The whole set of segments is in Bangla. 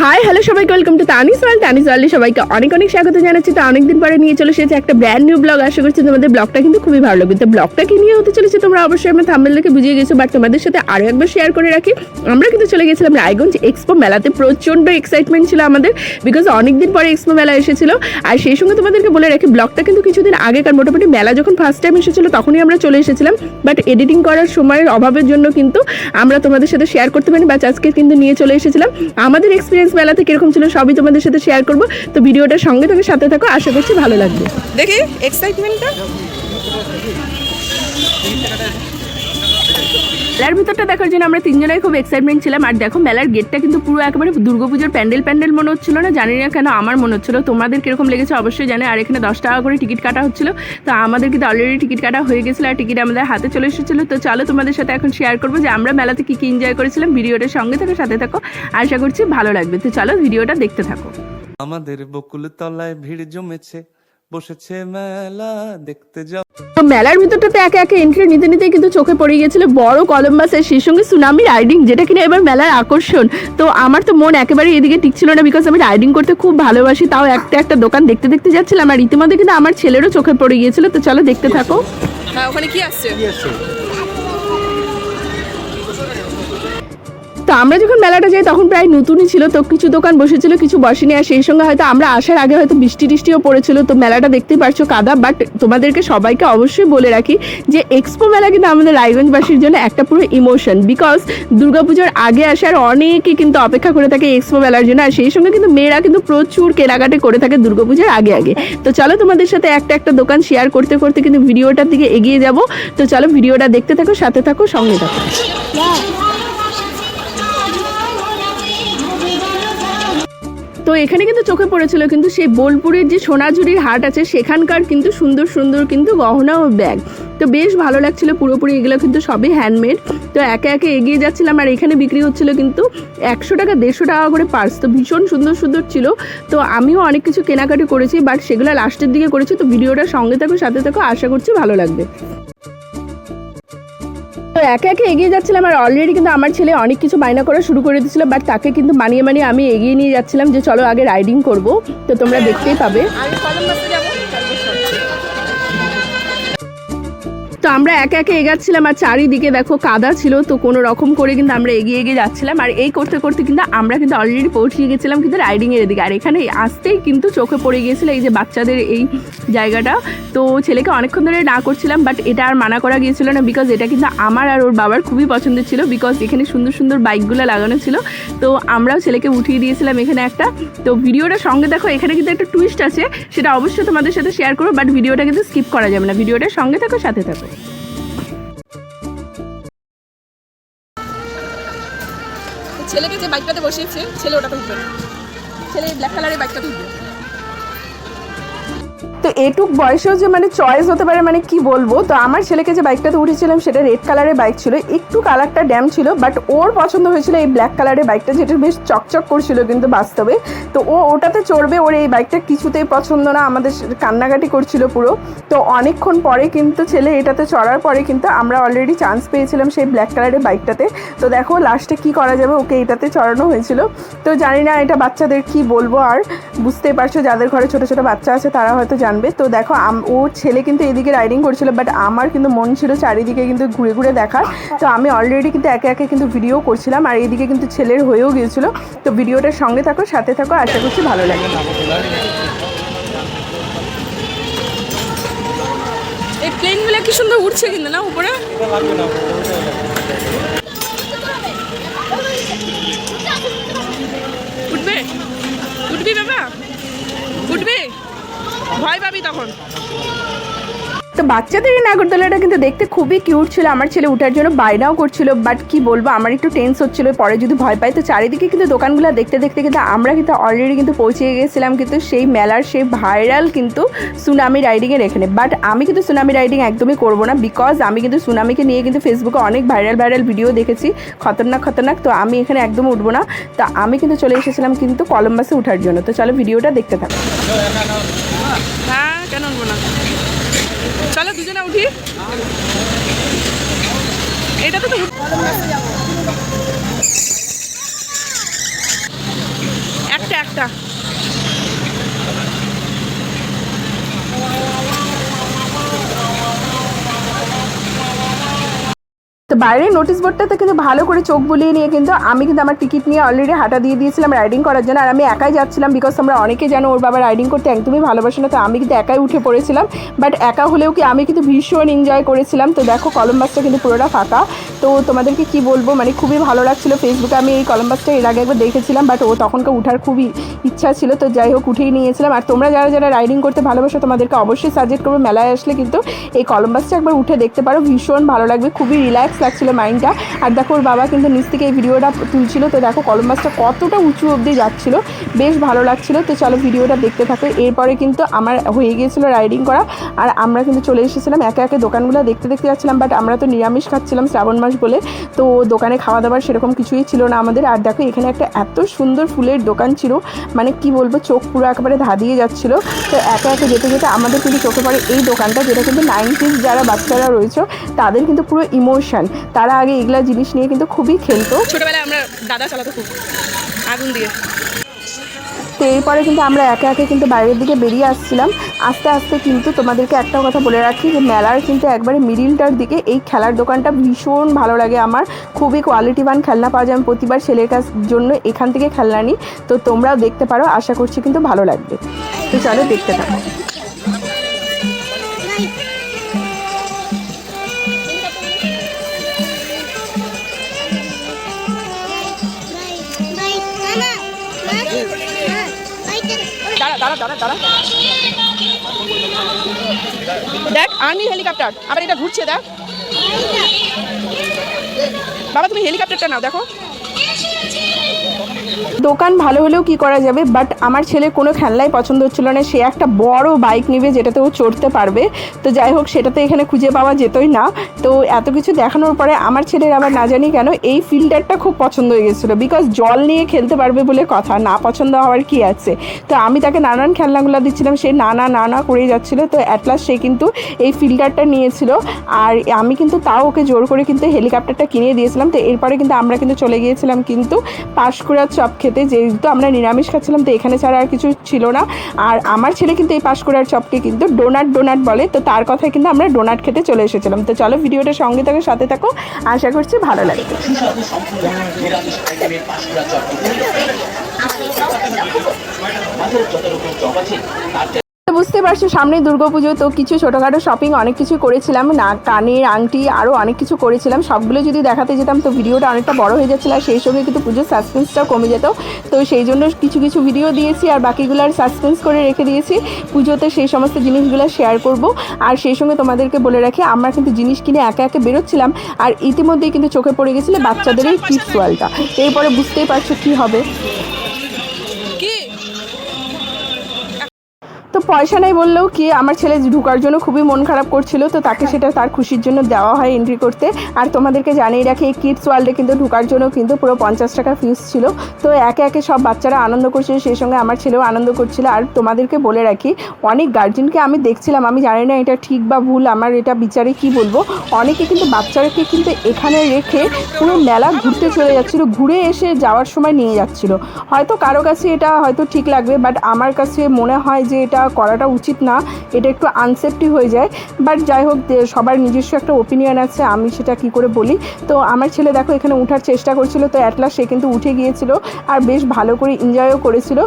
হাই, হ্যালো সবাইকে welcome to Tanis wall Tanis ওয়ালে সবাইকে অনেক অনেক স্বাগত জানাচ্ছি। তো অনেকদিন পরে নিয়ে চলে এসেছে একটা ব্র্যান্ড নিউ ব্লগ আশা করছি তোমাদের ব্লগটা কিন্তু খুবই ভালো লাগবে। তো ব্লগটা কি নিয়ে হতে চলেছে তোমরা অবশ্যই আমার থাম্বেল দেখে বুঝিয়ে গেছো বাট তোমাদের সাথে আরও একবার শেয়ার করে রাখি। আমরা কিন্তু চলে গেছিলাম রায়গঞ্জ এক্সপো মেলাতে। প্রচণ্ড এক্সাইটমেন্ট ছিল আমাদের বিকজ অনেকদিন পরে এক্সপো মেলা এসেছিল। আর সেই সঙ্গে তোমাদেরকে বলে রাখি ব্লগটা কিন্তু কিছুদিন আগেকার। মোটামুটি মেলা যখন ফার্স্ট টাইম এসেছিল, তখনই আমরা চলে এসেছিলাম। বাট এডিটিং করার সময়ের অভাবের জন্য কিন্তু আমরা তোমাদের সাথে শেয়ার করতে পারি বা আজকে কিন্তু নিয়ে চলে এসেছিলাম। আমাদের এক্সপিরিয়েন্স মেলাতে কীরকম ছিল, সবই তোমাদের সাথে শেয়ার করব। তো ভিডিওটার সঙ্গে থেকে, সাথে থাকো, আশা করছি ভালো লাগবে। দেখি এক্সাইটমেন্টটা মেলার ভিতরটা দেখার জন্য আমরা তিনজনাই খুব এক্সাইটমেন্ট ছিলাম। আর দেখো, মেলার গেটটা কিন্তু পুরো একেবারে দুর্গাপুজোর প্যান্ডেল প্যান্ডেল মনে হচ্ছিল না, জানি না কেন আমার মনে হচ্ছিল। তোমাদের কীরকম লেগেছে অবশ্যই জানে। আর এখানে দশ টাকা করে টিকিট কাটা হচ্ছিল। তো আমাদের কিন্তু অলরেডি টিকিট কাটা হয়ে গেছিল আর টিকিট আমাদের হাতে চলে এসেছিল। তো চলো, তোমাদের সাথে এখন শেয়ার করব যে আমরা মেলাতে কী কী এনজয় করেছিলাম। ভিডিওটার সঙ্গে থাকো, সাথে থাকো। আশা করছি ভালো লাগবে। তো চলো, ভিডিওটা দেখতে থাকো। আমাদের বকুল তলায় ভিড় জমেছে, বসেছে মেলা, দেখতে যাও। তো মেলার ভিতরটাতে একে একে এন্ট্রি নিতে নিতে কিন্তু চোখে পড়ে গিয়েছিল বড় কলম্বাসের সেই সঙ্গে সুনামি রাইডিং যেটা কিনা এবার মেলার আকর্ষণ। তো আমার তো মন একেবারে এদিকে টিকছিল না বিকজ আমি রাইডিং করতে খুব ভালোবাসি তাও একটা একটা দোকান দেখতে দেখতে যাচ্ছিলাম। আর ইতিমধ্যে কিন্তু আমার ছেলেরও চোখে পড়ে গিয়েছিল তো চলো দেখতে থাকো। হ্যাঁ ওখানে কি আসছে? আমরা যখন মেলাটা যাই তখন প্রায় নতুনই ছিল, তো কিছু দোকান বসেছিল, কিছু বসেনি, আর সেই সঙ্গে হয়তো আমরা আসার আগে হয়তো বৃষ্টি টিষ্টিও পড়েছিল, তো মেলাটা দেখতেই পারছ কাদা বাট তোমাদেরকে সবাইকে অবশ্যই বলে রাখি যে এক্সপো মেলা কিন্তু আমাদের রায়গঞ্জবাসীর জন্য একটা পুরো ইমোশন বিকজ দুর্গাপুজোর আগে আসার অনেকে কিন্তু অপেক্ষা করে থাকে এক্সপো মেলার জন্য, আর সেই সঙ্গে কিন্তু মেয়েরা কিন্তু প্রচুর কেনাকাটি করে থাকে দুর্গাপুজোর আগে আগে। তো চলো তোমাদের সাথে একটা একটা দোকান শেয়ার করতে করতে কিন্তু ভিডিওটার দিকে এগিয়ে যাব, তো চলো ভিডিওটা দেখতে থাকো, সাথে থাকো, সঙ্গে থাকো। এখানে কিন্তু চোখে পড়েছিল কিন্তু সেই বোলপুরের যে সোনাঝুরির হাট আছে, সেখানকার কিন্তু সুন্দর সুন্দর কিন্তু গহনা ও ব্যাগ। তো বেশ ভালো লাগছিল পুরোপুরি, এগুলো কিন্তু সবই হ্যান্ডমেড তো একে একে এগিয়ে যাচ্ছিলাম আর এখানে বিক্রি হচ্ছিল কিন্তু একশো টাকা, দেড়শো টাকা করে পার্স তো ভীষণ সুন্দর সুন্দর ছিল। তো আমিও অনেক কিছু কেনাকাটি করেছি বাট সেগুলো লাস্টের দিকে করেছি। তো ভিডিওটা সঙ্গে থাকো, সাথে থাকো, আশা করছি ভালো লাগবে। তো একে একে এগিয়ে যাচ্ছিলাম আর অলরেডি কিন্তু আমার ছেলে অনেক কিছু বায়না করা শুরু করে দিয়েছিল বাট তাকে কিন্তু মানিয়ে মানিয়ে আমি এগিয়ে নিয়ে যাচ্ছিলাম যে চলো আগে রাইডিং করব। তো তোমরা দেখতেই পাবে। আমি তো আমরা একে একে এগাচ্ছিলাম আর চারিদিকে দেখো কাদা ছিল, তো কোনো রকম করে কিন্তু আমরা এগিয়ে এগিয়ে যাচ্ছিলাম। আর এই করতে করতে কিন্তু আমরা কিন্তু অলরেডি পৌঁছে গেছিলাম কিন্তু রাইডিংয়ের এদিকে। আর এখানে আসতেই কিন্তু চোখে পড়ে গিয়েছিল এই যে বাচ্চাদের এই জায়গাটা। তো ছেলেকে অনেকক্ষণ ধরে না করছিলাম বাট এটা আর মানা করা গিয়েছিল না বিকজ এটা কিন্তু আমার আর ওর বাবার খুবই পছন্দের ছিল বিকজ এখানে সুন্দর সুন্দর বাইকগুলো লাগানো ছিল। তো আমরাও ছেলেকে উঠিয়ে দিয়েছিলাম এখানে একটা। তো ভিডিওটা সঙ্গে দেখো এখানে কিন্তু একটা টুইস্ট আছে, সেটা অবশ্যই তোমাদের সাথে শেয়ার করব বাট ভিডিওটা কিন্তু স্কিপ করা যাবে না। ভিডিওটা সঙ্গে থাকো, সাথে থাকো। ছেলেকে যে বাইকটাতে বসিয়েছে ছেলে ওটাতে উঠবে ছেলে ব্ল্যাক কালারের বাইকটাতে উঠবে। তো এটুক বয়সেও যে মানে চয়েস হতে পারে মানে কি বলব? তো আমার ছেলেকে যে বাইকটাতে উঠেছিলাম সেটা রেড কালারের বাইক ছিল। একটু কালারটা ড্যাম ছিল বাট ওর পছন্দ হয়েছিল এই ব্ল্যাক কালারের বাইকটা যেটা বেশ চকচক করছিল কিন্তু বাস্তবে। তো ও ওটাতে চড়বে, ওর এই বাইকটা কিছুতেই পছন্দ না, আমাদের কান্নাকাটি করছিল পুরো। তো অনেকক্ষণ পরে কিন্তু ছেলে এটাতে চড়ার পরে কিন্তু আমরা অলরেডি চান্স পেয়েছিলাম সেই ব্ল্যাক কালারের বাইকটাতে তো দেখো লাস্টে কি করা যাবে? ওকে এটাতে চড়ানো হয়েছিল। তো জানি না এটা বাচ্চাদের কি বলব আর। বুঝতেই পারছ, যাদের ঘরে ছোটো ছোটো বাচ্চা আছে তারা হয়তো জানবে তো দেখো ও ছেলে কিন্তু এদিকে রাইডিং করছিল বাট আমার কিন্তু মন ছিল চারিদিকে কিন্তু ঘুরে ঘুরে দেখার। তো আমি অলরেডি কিন্তু একে একে কিন্তু ভিডিও করছিলাম, আর এদিকে কিন্তু ছেলের হয়েও গিয়েছিল। তো ভিডিওটার সঙ্গে থাকো, সাথে থাকো, আশা করছি ভালো লাগে কি সুন্দর উঠছে কিন্তু না উপরে? উঠবে? উঠবি বাবা? ভয় পাবি তখন। তো বাচ্চাদের এই নাগরদোলাটা কিন্তু দেখতে খুবই কিউট ছিল। আমার ছেলে উঠার জন্য বায়নাও করছিল, বাট কি বলব, আমার একটু টেন্স হচ্ছিল। পরে যদি ভয় পাই, তো চারিদিকে কিন্তু দোকানগুলো দেখতে দেখতে কিন্তু আমরা কিন্তু অলরেডি কিন্তু পৌঁছে গেছিলাম। কিন্তু সেই মেলার সেই ভাইরাল কিন্তু সুনামি রাইডিংয়ের এখানে। বাট আমি কিন্তু সুনামি রাইডিং একদমই করব না বিকজ আমি কিন্তু সুনামিকে নিয়ে কিন্তু ফেসবুকে অনেক ভাইরাল ভাইরাল ভিডিও দেখেছি। খতরনাক খতরনাক, তো আমি এখানে একদম উঠবো না। তো আমি কিন্তু চলে এসেছিলাম কিন্তু কলম্বাসে উঠার জন্য। তো চলো ভিডিওটা দেখতে থাকো। হ্যাঁ কেন উঠবো না? চলো দুজনে উঠি। এটাতে তো একটা একটা। তো বাইরের নোটিশ বোর্ডটাতে কিন্তু ভালো করে চোখ বুলিয়ে নিয়ে কিন্তু আমি কিন্তু আমার টিকিট নিয়ে অলরেডি হাঁটা দিয়ে দিয়েছিলাম রাইডিং করার জন্য। আর আমি একাই যাচ্ছিলাম বিকজ তোমরা অনেকে জানো, ওর বাবা রাইডিং করতে একদমই ভালোবাসে না, তো আমি কিন্তু একাই উঠে পড়েছিলাম। বাট একা হলেও কি আমি কিন্তু ভীষণ এনজয় করেছিলাম। তো দেখো কলম্বাসটা কিন্তু পুরোটা ফাঁকা। তো তোমাদেরকে কি বলব মানে খুবই ভালো লাগছিল ফেসবুকে আমি এই কলম্বাসটা এর আগে একবার দেখেছিলাম বাট ও তখনকার উঠার খুবই ইচ্ছা ছিল। তো যাই হোক, উঠেই নিয়েছিলাম। আর তোমরা যারা যারা রাইডিং করতে ভালোবাসো, তোমাদেরকে অবশ্যই সাজেস্ট করব। মেলায় আসলে কিন্তু এই কলম্বাসটা একবার উঠে দেখতে পারো। ভীষণ ভালো লাগবে, খুবই রিল্যাক্স লাগছিল মাইন্ডটা আর দেখো, ওর বাবা কিন্তু নিচ থেকে এই ভিডিওটা তুলছিল। তো দেখো কলম্বাসটা কতটা উঁচু অবধি যাচ্ছিল। বেশ ভালো লাগছিল। তো চলো, ভিডিওটা দেখতে থাকো। এরপরে কিন্তু আমার হয়ে গিয়েছিল রাইডিং করা। আর আমরা কিন্তু চলে এসেছিলাম একে একে দোকানগুলো দেখতে দেখতে যাচ্ছিলাম। বাট আমরা তো নিরামিষ খাচ্ছিলাম শ্রাবণ মাস বলে। তো দোকানে খাওয়া দাওয়ার সেরকম কিছুই ছিল না আমাদের। আর দেখো, এখানে একটা এত সুন্দর ফুলের দোকান ছিল। মানে কি বলব, চোখ পুরো একেবারে ধাঁধিয়ে যাচ্ছিল। তো একে একে যেতে যেতে আমাদের কিন্তু চোখে পড়ে এই দোকানটা, যেটা কিন্তু নাইনটিস যারা বাচ্চারা রয়েছে, তাদের কিন্তু পুরো ইমোশন তারা আগে এগুলা জিনিস নিয়ে কিন্তু খুবই খেলতো। ছোটবেলায় আমরা দাদা চালাতো খুব আগুন দিয়ে। তো এরপরে কিন্তু আমরা একে একে কিন্তু বাইরের দিকে বেরিয়ে আসছিলাম। আস্তে আস্তে কিন্তু তোমাদেরকে একটা কথা বলে রাখি যে মেলার কিন্তু একবারে মিডিলটার দিকে এই খেলার দোকানটা ভীষণ ভালো লাগে আমার। খুবই কোয়ালিটিবান খেলনা পাওয়া যায়। আমি প্রতিবার ছেলের কাছ জন্য এখান থেকে খেলনা নিই। তো তোমরাও দেখতে পারো আশা করছি কিন্তু ভালো লাগবে। তো চলো দেখতে থাকো। দেখ আর্মি হেলিকপ্টার আবার এটা ঘুরছে দেখ। বাবা তুমি হেলিকপ্টারটা নাও দেখো। দোকান ভালো হলেও কি করা যাবে? বাট আমার ছেলে কোনো খেলনাই পছন্দ হচ্ছিল না। সে একটা বড় বাইক নেবে যেটাতে ও চড়তে পারবে। তো যাই হোক, সেটাতে এখানে খুঁজে পাওয়া যেতই না। তো এত কিছু দেখানোর পরে আমার ছেলের আবার না জানি কেন এই ফিল্টারটা খুব পছন্দ হয়ে গেছিল। বিকজ জল নিয়ে খেলতে পারবে বলে কথা, না পছন্দ হওয়ার কি আছে? তো আমি তাকে নানান খেলনাগুলো দিচ্ছিলাম। সে না না না না করেই যাচ্ছিল। তো অ্যাটলাস সে কিন্তু এই ফিল্টারটা নিয়েছিল। আর আমি কিন্তু তাও ওকে জোর করে কিন্তু হেলিকপ্টারটা কিনে দিয়েছিলাম। তো এরপরে কিন্তু আমরা কিন্তু চলে গিয়েছিলাম কিন্তু পাঁশকুড়ার চপ খেতে। যেহেতু আমরা নিরামিষ খাচ্ছিলাম তো এখানে ছাড়া আর কিছু ছিল না। আর আমার ছেলে কিন্তু এই পাঁশকুড়ার চপকে কিন্তু ডোনাট ডোনাট বলে। তো তার কথায় কিন্তু আমরা ডোনাট খেতে চলে এসেছিলাম। তো চলো ভিডিওটা সঙ্গে থাকো সাথে থাকো। আশা করছি ভালো লাগবে। বুঝতে পারছ সামনে দুর্গাপুজো তো কিছু ছোটোখাটো শপিং অনেক কিছু করেছিলাম, না, কানের আংটি আরও অনেক কিছু করেছিলাম, সবগুলো যদি দেখাতে যেতাম, তো ভিডিওটা অনেকটা বড় হয়ে যাচ্ছিল, আর সেই সঙ্গে কিন্তু পুজোর সাসপেন্সটাও কমে যেত। তো সেই জন্য কিছু কিছু ভিডিও দিয়েছি, আর বাকিগুলোর সাসপেন্স করে রেখে দিয়েছি। পুজোতে সেই সমস্ত জিনিসগুলো শেয়ার করব। আর সেই সঙ্গে তোমাদেরকে বলে রাখি, আমরা কিন্তু জিনিস কিনে একে একে বেরোচ্ছিলাম, আর ইতিমধ্যেই কিন্তু চোখে পড়ে গেছিল বাচ্চাদের এই কিডস ওয়ালটা এরপরে বুঝতেই পারছ কী হবে কি তো পয়সা নেই বললেও কি, আমার ছেলে ঢুকার জন্য খুবই মন খারাপ করছিল, তো তাকে সেটা তার খুশির জন্য দেওয়া হয় এন্ট্রি করতে। আর তোমাদেরকে জানিয়ে রাখি, এই কিডস ওয়ার্ল্ডে কিন্তু ঢুকার জন্য কিন্তু পুরো পঞ্চাশ টাকা ফিস ছিল। তো একে একে সব বাচ্চারা আনন্দ করছিল, সেই সঙ্গে আমার ছেলেও আনন্দ করছিল। আর তোমাদেরকে বলে রাখি, অনেক গার্জেনকে আমি দেখছিলাম, আমি জানি না এটা ঠিক বা ভুল, আমার এটা বিচারে কি বলব? অনেকে কিন্তু বাচ্চারাকে কিন্তু এখানে রেখে পুরো মেলা ঘুরতে চলে যাচ্ছিল, ঘুরে এসে যাওয়ার সময় নিয়ে যাচ্ছিল। হয়তো কারও কাছে এটা হয়তো ঠিক লাগবে বাট আমার কাছে মনে হয় যে এটা করাটা উচিত না, এটা একটু আনসেফটি হয়ে যায়। বাট যাই হোক সবার নিজস্ব একটা ওপিনিয়ন আছে, আমি সেটা কি করে বলি? তো আমার ছেলে দেখো, এখানে উঠার চেষ্টা করছিল, তো অ্যাটলাস সে কিন্তু উঠে গিয়েছিল, আর বেশ ভালো করে এনজয়ও করেছিল।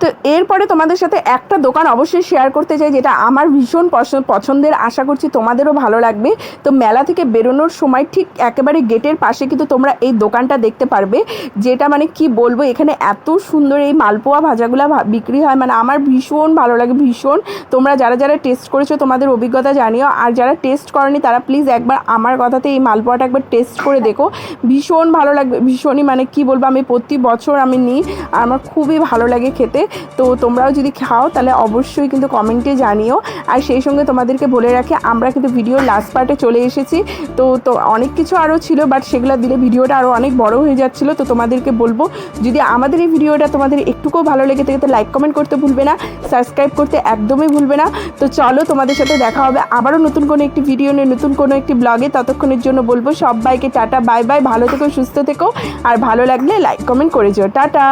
তো এরপরে তোমাদের সাথে একটা দোকান অবশ্যই শেয়ার করতে চাই, যেটা আমার ভীষণ পছ- পছন্দের, আশা করছি তোমাদেরও ভালো লাগবে। তো মেলা থেকে বেরোনোর সময় ঠিক একেবারে গেটের পাশে কিন্তু তোমরা এই দোকানটা দেখতে পারবে, যেটা মানে কি বলব, এখানে এত সুন্দর এই মালপোয়া ভাজাগুলো বিক্রি হয় মানে আমার ভীষণ ভালো লাগে, ভীষণ। তোমরা যারা যারা টেস্ট করেছ তোমাদের অভিজ্ঞতা জানিও, আর যারা টেস্ট করেনি তারা প্লিজ একবার আমার কথাতে এই মালপোয়াটা একবার টেস্ট করে দেখো। ভীষণ ভালো লাগবে, ভীষণই মানে কি বলব, আমি প্রতি বছর আমি নিই আমার খুবই ভালো লাগে খেতে। তো তোমরাও যদি খাও, তাহলে অবশ্যই কিন্তু কমেন্টে জানিও। আর সেই সঙ্গে তোমাদেরকে বলে রাখি, আমরা কিন্তু ভিডিওর লাস্ট পার্টে চলে এসেছি। তো তো অনেক কিছু আরও ছিল বাট সেগুলো দিলে ভিডিওটা আরও অনেক বড় হয়ে যাচ্ছিল। তো তোমাদেরকে বলব, যদি আমাদের এই ভিডিওটা তোমাদের একটুকুও ভালো লেগে থাকে, তো লাইক কমেন্ট করতে ভুলবে না। সাবস্ক্রাইব করতে একদমই ভুলবে না। তো চলো, তোমাদের সাথে দেখা হবে আবারও নতুন কোনো একটি ভিডিও নিয়ে, নতুন কোনো একটি ব্লগে ততক্ষণের জন্য বলব সবাইকে টাটা বাই বাই ভালো থেকো, সুস্থ থেকো। আর ভালো লাগলে লাইক কমেন্ট করে যেও। টাটা!